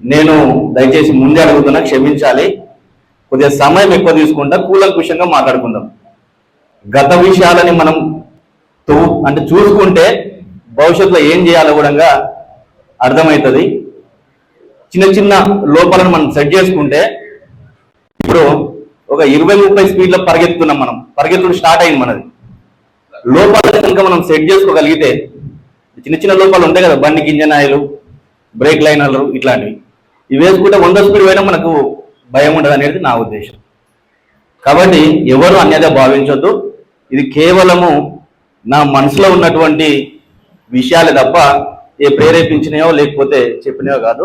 నేను దయచేసి ముందే అడుగుతున్నా క్షమించాలి. కొద్దిగా సమయం ఎక్కువ తీసుకుంటా కూలంకుషంగా మాట్లాడుకుందాం. గత విషయాలని మనం తూ అంటే చూసుకుంటే భవిష్యత్తులో ఏం చేయాలో కూడా అర్థమవుతుంది. చిన్న చిన్న లోపాలను మనం సెట్ చేసుకుంటే ఇప్పుడు ఒక ఇరవై ముప్పై స్పీడ్లో పరిగెత్తుతున్నాం మనం. పరిగెత్తుడు స్టార్ట్ అయింది మనది. లోపాలను కనుక మనం సెట్ చేసుకోగలిగితే చిన్న చిన్న లోపాలు ఉంటాయి కదా బండి గింజనాయలు ఆయిల్ బ్రేక్ లైనర్లు ఇట్లాంటివి. ఇవి వేసుకుంటే వంద స్పీడ్ పోయినా మనకు భయం ఉండదు అనేది నా ఉద్దేశం. కాబట్టి ఎవరు అన్యదా భావించొద్దు. ఇది కేవలము నా మనసులో ఉన్నటువంటి విషయాలే తప్ప ఏ ప్రేరేపించినాయో లేకపోతే చెప్పినాయో కాదు.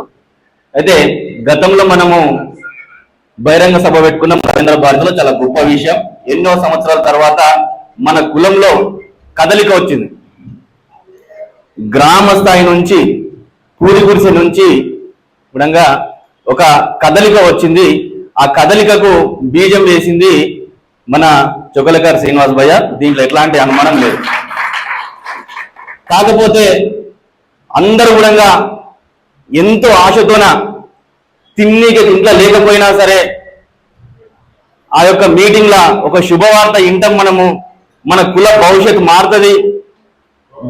అయితే గతంలో మనము బహిరంగ సభ పెట్టుకున్న రవీంద్ర భారతిలో చాలా గొప్ప విషయం. ఎన్నో సంవత్సరాల తర్వాత మన కులంలో కదలిక వచ్చింది. గ్రామ స్థాయి నుంచి కూలి గుడిసె నుంచి విధంగా ఒక కదలిక వచ్చింది. ఆ కదలికకు బీజం వేసింది మన చొక్కలకారు శ్రీనివాస్ భయ్య. దీంట్లో ఎట్లాంటి అనుమానం లేదు. కాకపోతే అందరూ కూడా ఎంతో ఆశతోన తిన్నీకి ఇంట్లో లేకపోయినా సరే ఆ యొక్క మీటింగ్లో ఒక శుభవార్త ఇంటం మనము మన కుల భవిష్యత్తు మారుతుంది.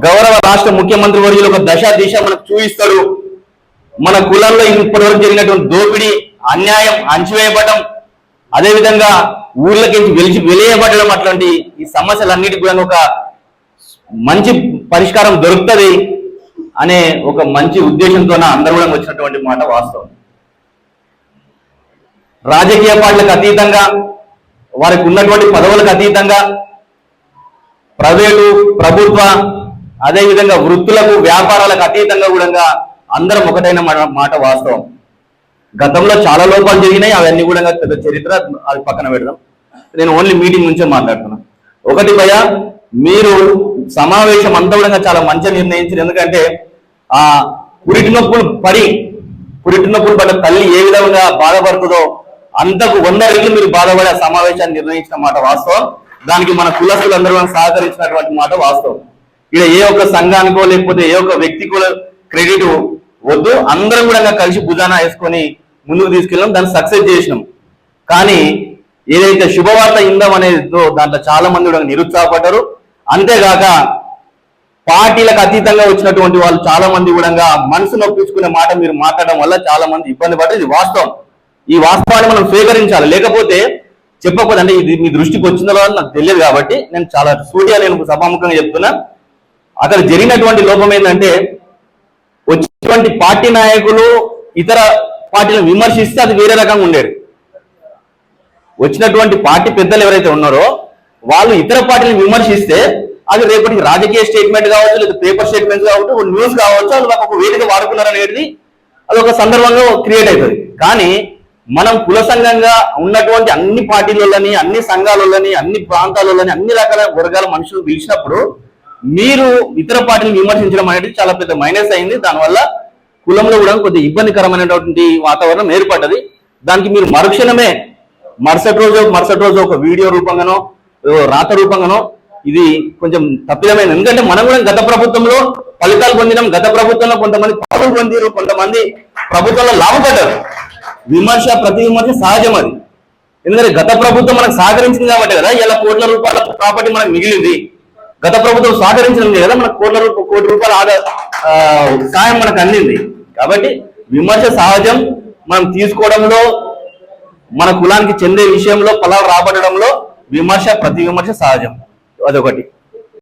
గౌరవ రాష్ట్ర ముఖ్యమంత్రి వర్యులు ఒక దశ దిశ మనకు చూపిస్తాడు మన కులంలో ఇప్పటివరకు జరిగినటువంటి దోపిడీ అన్యాయం అంచివేయబడటం అదేవిధంగా ఊర్లకి వెలిచి వెలియబడడం అట్లాంటి ఈ సమస్యలన్నిటికి కూడా ఒక మంచి పరిష్కారం దొరుకుతుంది అనే ఒక మంచి ఉద్దేశంతో అందరూ కూడా వచ్చినటువంటి మాట వాస్తవం. రాజకీయ పార్టీలకు అతీతంగా వారికి ఉన్నటువంటి పదవులకు అతీతంగా ప్రైవేటు ప్రభుత్వ అదేవిధంగా వృత్తులకు వ్యాపారాలకు అతీతంగా కూడా అందరం ఒకటైన మాట- మాట వాస్తవం. గతంలో చాలా లోపాలు జరిగినాయి అవన్నీ కూడా పెద్ద చరిత్ర అది పక్కన పెడదాం. నేను ఓన్లీ మీటింగ్ నుంచే మాట్లాడుతున్నాను ఒకటి భయ మీరు సమావేశం అంతా కూడా చాలా మంచిగా నిర్ణయించారు. ఎందుకంటే ఆ పురిటి నొప్పులు పడి పురిటి నొప్పులు పడ్డ తల్లి ఏ విధంగా బాధపడుతుందో అంతకు వంద రెట్లు మీరు బాధపడే సమావేశాన్ని నిర్ణయించిన మాట వాస్తవం. దానికి మన కులస్తులు అందరూ సహకరించినటువంటి మాట వాస్తవం. ఇక ఏ ఒక్క సంఘానికో లేకపోతే ఏ ఒక్క వ్యక్తికో క్రెడిట్ వద్దు అందరం కూడా కలిసి భుజాన వేసుకొని ముందుకు తీసుకెళ్ళాం దాన్ని సక్సెస్ చేసినాం. కానీ ఏదైతే శుభవార్త ఇందాం అనేది దాంట్లో చాలా మంది కూడా నిరుత్సాహపడ్డారు. అంతేగాక పార్టీలకు అతీతంగా వచ్చినటువంటి వాళ్ళు చాలా మంది కూడా మనసు నొప్పించుకునే మాట మీరు మాట్లాడడం వల్ల చాలా మంది ఇబ్బంది పడ్డారు. ఇది వాస్తవం. ఈ వాస్తవాన్ని మనం స్వీకరించాలి. లేకపోతే చెప్పకపోతే అంటే ఇది మీ దృష్టికి వచ్చిందో నాకు తెలియదు కాబట్టి నేను చాలా సూటిగా నేను సభాముఖంగా చెప్తున్నా. అక్కడ జరిగినటువంటి లోపం ఏంటంటే ఇటువంటి పార్టీ నాయకులు ఇతర పార్టీలను విమర్శిస్తే అది వేరే రకంగా ఉండేది. వచ్చినటువంటి పార్టీ పెద్దలు ఎవరైతే ఉన్నారో వాళ్ళు ఇతర పార్టీలను విమర్శిస్తే అది రేపటికి రాజకీయ స్టేట్మెంట్ కావచ్చు లేదా పేపర్ స్టేట్మెంట్ కావచ్చు ఒక న్యూస్ కావచ్చు అది ఒక వేదిక వాడుకున్నారనేది అది ఒక సందర్భంగా క్రియేట్ అవుతుంది. కానీ మనం కుల సంఘంగా ఉన్నటువంటి అన్ని పార్టీలని అన్ని సంఘాలని అన్ని ప్రాంతాలని అన్ని రకాల వర్గాల మనుషులు పిలిచినప్పుడు మీరు ఇతర పార్టీని విమర్శించడం అనేది చాలా పెద్ద మైనస్ అయింది. దానివల్ల కులంలో కూడా కొద్దిగా ఇబ్బందికరమైనటువంటి వాతావరణం ఏర్పడ్డది. దానికి మీరు మరుక్షణమే మరుసటి రోజు మరుసటి రోజు ఒక వీడియో రూపంగానో రాత రూపంగానో ఇది కొంచెం తప్పిదమైన ఎందుకంటే మనం కూడా గత ప్రభుత్వంలో ఫలితాలు పొందినాం. గత ప్రభుత్వంలో కొంతమంది పాలు పొందిరు కొంతమంది ప్రభుత్వంలో లాభపడ్డారు. విమర్శ ప్రతి విమర్శ సహజం అది. ఎందుకంటే గత ప్రభుత్వం మనకు సహకరించింది కాబట్టి కదా. ఇలా కోట్ల రూపాయల ప్రాపర్టీ మనకు మిగిలింది. గత ప్రభుత్వం సహకరించింది కదా మనకు కోట్ల రూపాయల కోటి రూపాయల ఆదా సాయం మనకు అందింది. కాబట్టి విమర్శ సహజం మనం తీసుకోవడంలో మన కులానికి చెందే విషయంలో పొలాలు రాబడడంలో విమర్శ ప్రతి విమర్శ సహజం. అదొకటి.